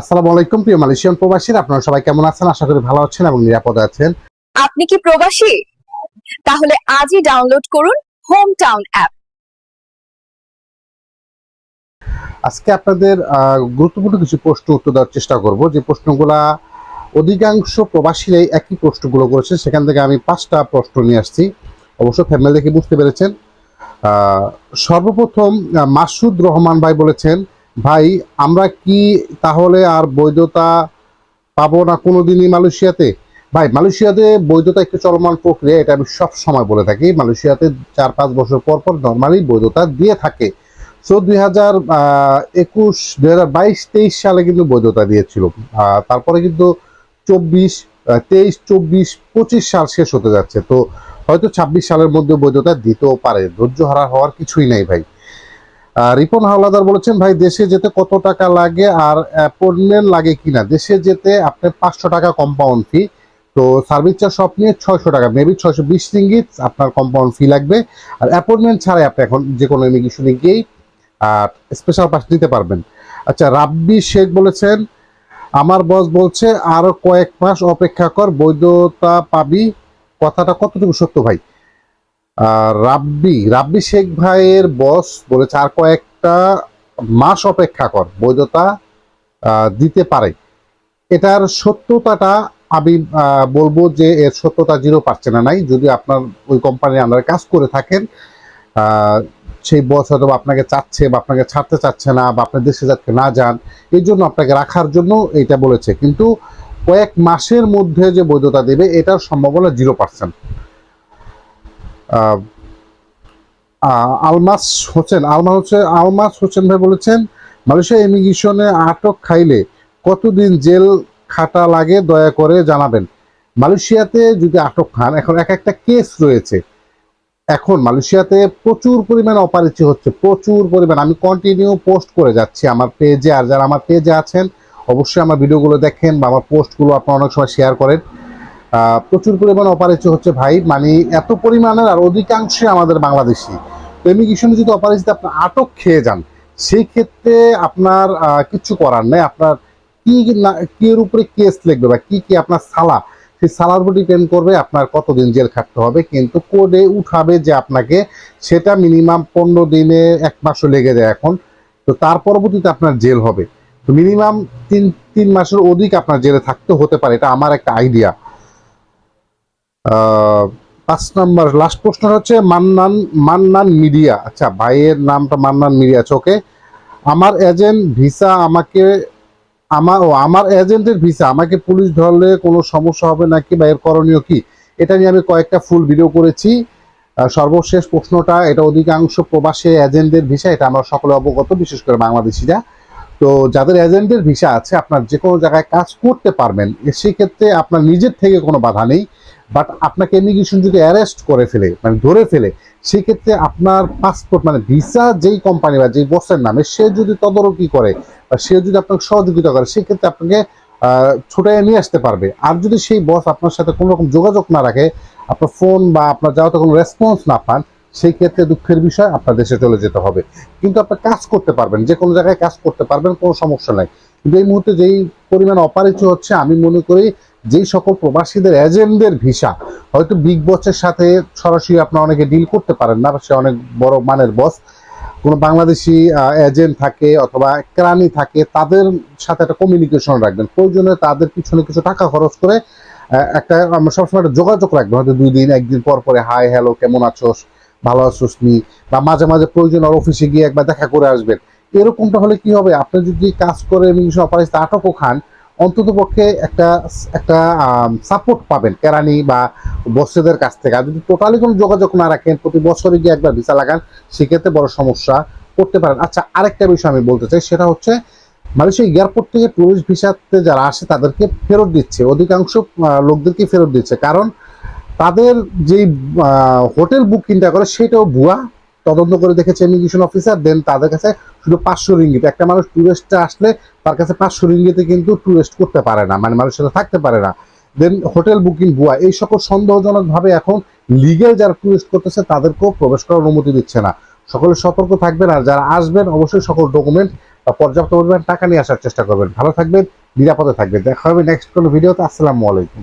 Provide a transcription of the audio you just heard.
আসসালামু আলাইকুম প্রিয় মালয়েশিয়ান প্রবাসীরা। আপনারা সবাই কেমন আছেন? আশা করি ভালো আছেন এবং নিরাপদে আছেন। আপনি কি প্রবাসী? তাহলে আজই ডাউনলোড করুন হোম টাউন অ্যাপ আজকে আপনাদের গুরুত্বপূর্ণ কিছু প্রশ্ন উত্তর দেওয়ার চেষ্টা করব। যে প্রশ্নগুলা অধিকাংশ প্রবাসীরাই একই প্রশ্নগুলো করেছে। সেখান থেকে আমি পাঁচটা প্রশ্ন নিয়ে আসছি। অবশ্য ফ্যামিলি দেখে বুঝতে পেরেছেন। সর্বপ্রথম মাসুদ রহমান ভাই বলেছেন ভাই, আমরা কি তাহলে আর বৈধতা পাবো না কোনোদিনই মালয়েশিয়াতে? ভাই, মালয়েশিয়াতে বৈধতা একটি চলমান প্রক্রিয়া, এটা আমি সব সময় বলে থাকি। মালয়েশিয়াতে চার পাঁচ বছর পর পর নর্মালি বৈধতা দিয়ে থাকে। সো দুই হাজার একুশ, দুই হাজার বাইশ, তেইশ সালে কিন্তু বৈধতা দিয়েছিল। তারপরে কিন্তু চব্বিশ তেইশ, চব্বিশ, পঁচিশ সাল শেষ হতে যাচ্ছে। তো হয়তো ছাব্বিশ সালের মধ্যে বৈধতা দিতেও পারে। ধৈর্য হারা হওয়ার কিছুই নাই ভাই। রিপন হাওলাদার বলেছেন, ভাই, দেশে যেতে কত টাকা লাগে আর অ্যাপয়েন্টমেন্ট লাগে কিনা? দেশে যেতে আপনার পাঁচশো টাকা কম্পাউন্ড ফি তো সার্ভিস চার্জ সব নিয়ে ছয়শো টাকা মেবি ছয়শো বিশ রিঙ্গিত আপনার কম্পাউন্ড ফি লাগবে। আর অ্যাপয়েন্টমেন্ট ছাড়াই আপনি এখন যে কোনো ইমিগ্রেশনে গিয়েই স্পেশাল পাস নিতে পারবেন। আচ্ছা রাব্বি শেখ বলেছেন, আমার বস বলছে, আরও কয়েক মাস অপেক্ষা কর, বৈধতা পাবি। কথাটা কতটুকু সত্য, ভাই? রাব্বি রাব্বি শেখ ভাইয়ের বস বলেছে আর কয়েকটা মাস অপেক্ষা কর, বৈধতা দিতে পারে। এটার সত্যতাটা আমি বলব যে এর সত্যতা জিরো পার্সেন্ট নাই। যদি আপনার ওই কোম্পানির আন্ডারে কাজ করে থাকেন সেই বস হয়তো আপনাকে চাচ্ছে বা আপনাকে ছাড়তে চাচ্ছে না বা আপনার দেশে যাচ্ছে না যান এই জন্য আপনাকে রাখার জন্য এটা বলেছে। কিন্তু কয়েক মাসের মধ্যে যে বৈধতা দেবে, এটার সম্ভাবনা জিরো পার্সেন্ট আলমাস হোসেন আলমাস হোসেন আলমাস হোসেন ভাই বলেছেন, মালয়েশিয়া ইমিগ্রেশনে আটক খাইলে কতদিন জেল খাটা লাগে দয়া করে জানাবেন। মালয়েশিয়াতে যদি আটক খান, এখন এক একটা কেস রয়েছে। এখন মালয়েশিয়াতে প্রচুর পরিমাণে অপারেচি হচ্ছে, প্রচুর পরিমাণ। আমি কন্টিনিউ পোস্ট করে যাচ্ছি আমার পেজে আর যারা আমার পেজে আছেন, অবশ্যই আমার ভিডিওগুলো দেখেন বা আমার পোস্টগুলো আপনারা অনেক সময় শেয়ার করেন। প্রচুর পরিমাণ অপারেচি হচ্ছে ভাই। মানে এত পরিমাণের আর অধিকাংশই আমাদের বাংলাদেশি। তো ইমিগ্রেশনে যদি অপারেচিতে আপনার আটক খেয়ে যান, সেই ক্ষেত্রে আপনার কিচ্ছু করার নেই। আপনার কি কি এর উপরে কেস লিখবে বা কি কি আপনার সালা? সেই সালার উপর ডিপেন্ড করবে আপনার কতদিন জেল খাটতে হবে। কিন্তু কোডে উঠাবে যে আপনাকে সেটা মিনিমাম পনেরো দিনে এক মাসও লেগে যায় এখন। তো তার পরবর্তীতে আপনার জেল হবে। তো মিনিমাম তিন তিন মাসের অধিক আপনার জেলে থাকতে হতে পারে। এটা আমার একটা আইডিয়া পাঁচ নাম্বার লাস্ট প্রশ্ন হচ্ছে মান্নান মান্নান মিডিয়া। আচ্ছা ভাইয়ের নামটা মান্নান মিডিয়া আছে ওকে আমার এজেন্ট ভিসা আমাকে আমার ও, আমার এজেন্টের ভিসা, আমাকে পুলিশ ধরলে কোনো সমস্যা হবে নাকি বা এর করণীয় কি? এটা নিয়ে আমি কয়েকটা ফুল ভিডিও করেছি। সর্বশেষ প্রশ্নটা, এটা অধিকাংশ প্রবাসী এজেন্টদের ভিসা, এটা আমরা সকলে অবগত, বিশেষ করে বাংলাদেশিরা। তো যাদের এজেন্টের ভিসা আছে, আপনার যে কোনো জায়গায় কাজ করতে পারবেন সেক্ষেত্রে আপনার নিজের থেকে কোনো বাধা নেই। বাট আপনাকে ইমিগ্রেশন যদি অ্যারেস্ট করে ফেলে মানে ধরে ফেলে, সেক্ষেত্রে আপনার পাসপোর্ট মানে ভিসা যেই কোম্পানি বা যেই বসের নামে সে যদি তদারকি করে বা সে যদি আপনাকে সহযোগিতা করে, সেক্ষেত্রে আপনাকে ছুটাইয়ে নিয়ে আসতে পারবে। আর যদি সেই বস আপনার সাথে কোনো রকম যোগাযোগ না রাখে, আপনার ফোন বা আপনার যাওয়াতে কোনো রেসপন্স না পান সেই ক্ষেত্রে দুঃখের বিষয়, আপনার দেশে চলে যেতে হবে। কিন্তু আপনি কাজ করতে পারবেন, যে কোনো জায়গায় কাজ করতে পারবেন, কোনো সমস্যা নাই। কিন্তু এই মুহূর্তে যেই পরিমাণ অপারেচ হচ্ছে, আমি মনে করি যেই সকল প্রবাসীদের, এজেন্টদের ভিসা, হয়তো বিগ বসের সাথে সরাসরি আপনার অনেকে ডিল করতে পারেন না, সে অনেক বড় মানের বস। কোনো বাংলাদেশি এজেন্ট থাকে অথবা ক্রানি থাকে, তাদের সাথে একটা কমিউনিকেশন রাখবেন। প্রয়োজনে তাদের পিছনে কিছু টাকা খরচ করে একটা, আমরা সবসময় একটা যোগাযোগ রাখবেন। হয়তো দুই দিন, একদিন পর পরে, হাই, হ্যালো, কেমন আছোস? ভালো আছোস নি, বা মাঝে মাঝে প্রয়োজন আর অফিসে গিয়ে একবার দেখা করে আসবেন। এরকমটা হলে কি হবে? আপনি যদি কাজ করে ইমিগ্রেশন অপারেশন আটকও খান, অন্তত পক্ষে একটা একটা সাপোর্ট পাবেন কেরানি বা বসেদের কাছ থেকে। আর যদি টোটালি কোনো যোগাযোগ না রাখেন, প্রতি বছরে গিয়ে একবার ভিসা লাগান, সেক্ষেত্রে বড় সমস্যা করতে পারেন। আচ্ছা আরেকটা বিষয় আমি বলতে চাই, সেটা হচ্ছে মালয়েশিয়া এয়ারপোর্ট থেকে টুরিস্ট ভিসাতে যারা আসে, তাদেরকে ফেরত দিচ্ছে। অধিকাংশ লোকদেরকে ফেরত দিচ্ছে। কারণ তাদের যেই হোটেল বুকিংটা করে সেটাও ভুয়া। তদন্ত করে দেখেছে ইমিগ্রেশন অফিসার দেন তাদের কাছে শুধু পাঁচশো রিঙ্গিত। একটা মানুষ টুরিস্টে আসলে তার কাছে পাঁচশো রিঙ্গিতে কিন্তু টুরিস্ট করতে পারে না মানে মানুষের সাথে থাকতে পারে না। দেন হোটেল বুকিং ভুয়া। এই সকল সন্দেহজনকভাবে এখন লিগেল যারা টুরিস্ট করতেছে, তাদেরকেও প্রবেশ করার অনুমতি দিচ্ছে না। সকলে সতর্ক থাকবেন আর যারা আসবেন, অবশ্যই সকল ডকুমেন্ট বা পর্যাপ্ত পরিমাণ টাকা নিয়ে আসার চেষ্টা করবেন। ভালো থাকবেন, নিরাপদে থাকবেন। দেখা হবে নেক্সট কোনো ভিডিওতে আসসালামু আলাইকুম।